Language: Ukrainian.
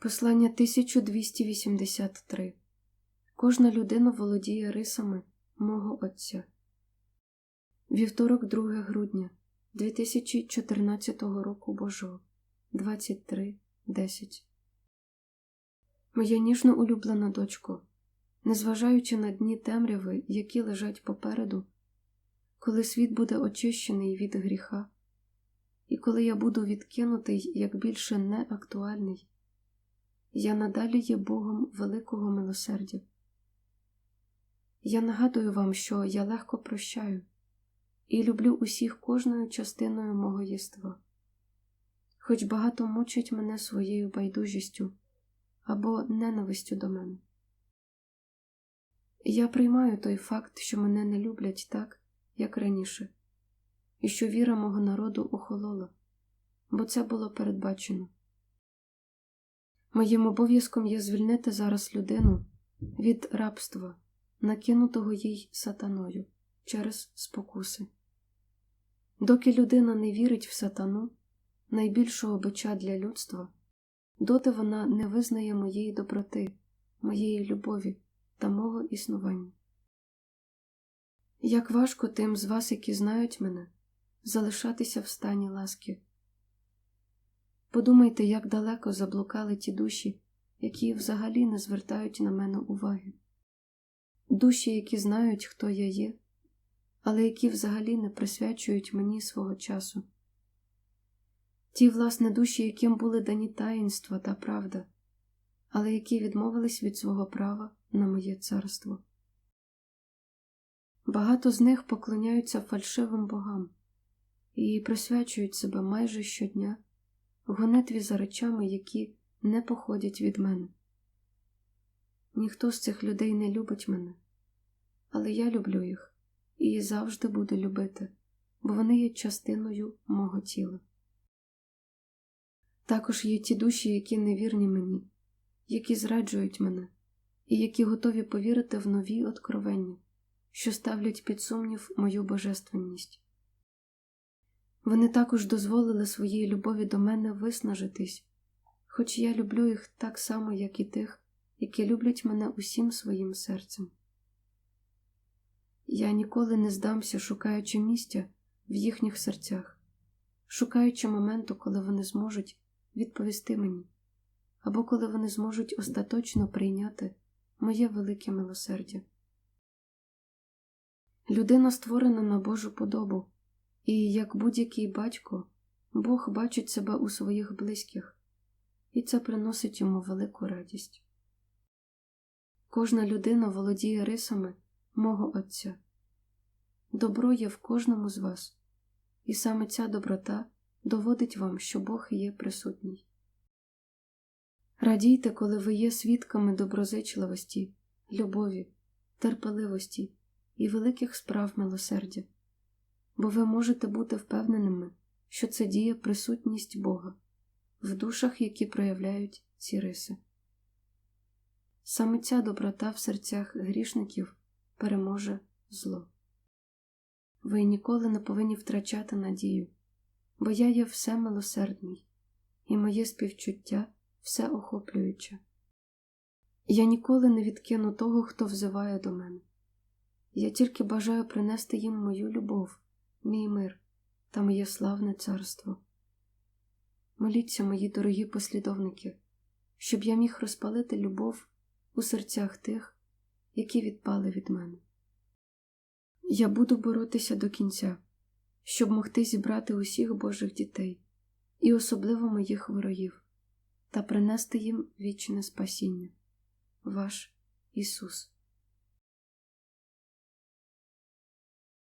Послання 1283 Кожна людина володіє рисами мого Отця. Вівторок 2 грудня 2014 року Божого. 23.10 Моя ніжно улюблена дочко, незважаючи на дні темряви, які лежать попереду, коли світ буде очищений від гріха, і коли я буду відкинутий як більше неактуальний, я надалі є Богом великого милосердя. Я нагадую вам, що я легко прощаю і люблю усіх кожною частиною мого єства, хоч багато мучить мене своєю байдужістю або ненавистю до мене. Я приймаю той факт, що мене не люблять так, як раніше, і що віра мого народу охолола, бо це було передбачено. Моїм обов'язком є звільнити зараз людину від рабства, накинутого їй сатаною через спокуси. Доки людина не вірить в сатану, найбільшого бича для людства, доти вона не визнає моєї доброти, моєї любові та мого існування. Як важко тим з вас, які знають мене, залишатися в стані ласки. Подумайте, як далеко заблукали ті душі, які взагалі не звертають на мене уваги, душі, які знають, хто я є, але які взагалі не присвячують мені свого часу. Ті, власне, душі, яким були дані таїнства та правда, але які відмовились від свого права на моє царство. Багато з них поклоняються фальшивим богам і присвячують себе майже щодня в гонитві за речами, які не походять від мене. Ніхто з цих людей не любить мене, але я люблю їх і завжди буду любити, бо вони є частиною мого тіла. Також є ті душі, які невірні мені, які зраджують мене, і які готові повірити в нові откровення, що ставлять під сумнів мою божественність. Вони також дозволили своїй любові до мене виснажитись, хоч я люблю їх так само, як і тих, які люблять мене усім своїм серцем. Я ніколи не здамся, шукаючи місця в їхніх серцях, шукаючи моменту, коли вони зможуть відповісти мені, або коли вони зможуть остаточно прийняти моє велике милосердя. Людина створена на Божу подобу. І, як будь-який батько, Бог бачить себе у своїх близьких, і це приносить йому велику радість. Кожна людина володіє рисами мого Отця. Добро є в кожному з вас, і саме ця доброта доводить вам, що Бог є присутній. Радійте, коли ви є свідками доброзичливості, любові, терпеливості і великих справ милосердя бо ви можете бути впевненими, що це діє присутність Бога в душах, які проявляють ці риси. Саме ця доброта в серцях грішників переможе зло. Ви ніколи не повинні втрачати надію, бо я є всемилосердний, і моє співчуття всеохоплююче. Я ніколи не відкину того, хто взиває до мене. Я тільки бажаю принести їм мою любов мій мир та моє славне царство. Моліться, мої дорогі послідовники, щоб я міг розпалити любов у серцях тих, які відпали від мене. Я буду боротися до кінця, щоб могти зібрати усіх Божих дітей і особливо моїх ворогів, та принести їм вічне спасіння. Ваш Ісус.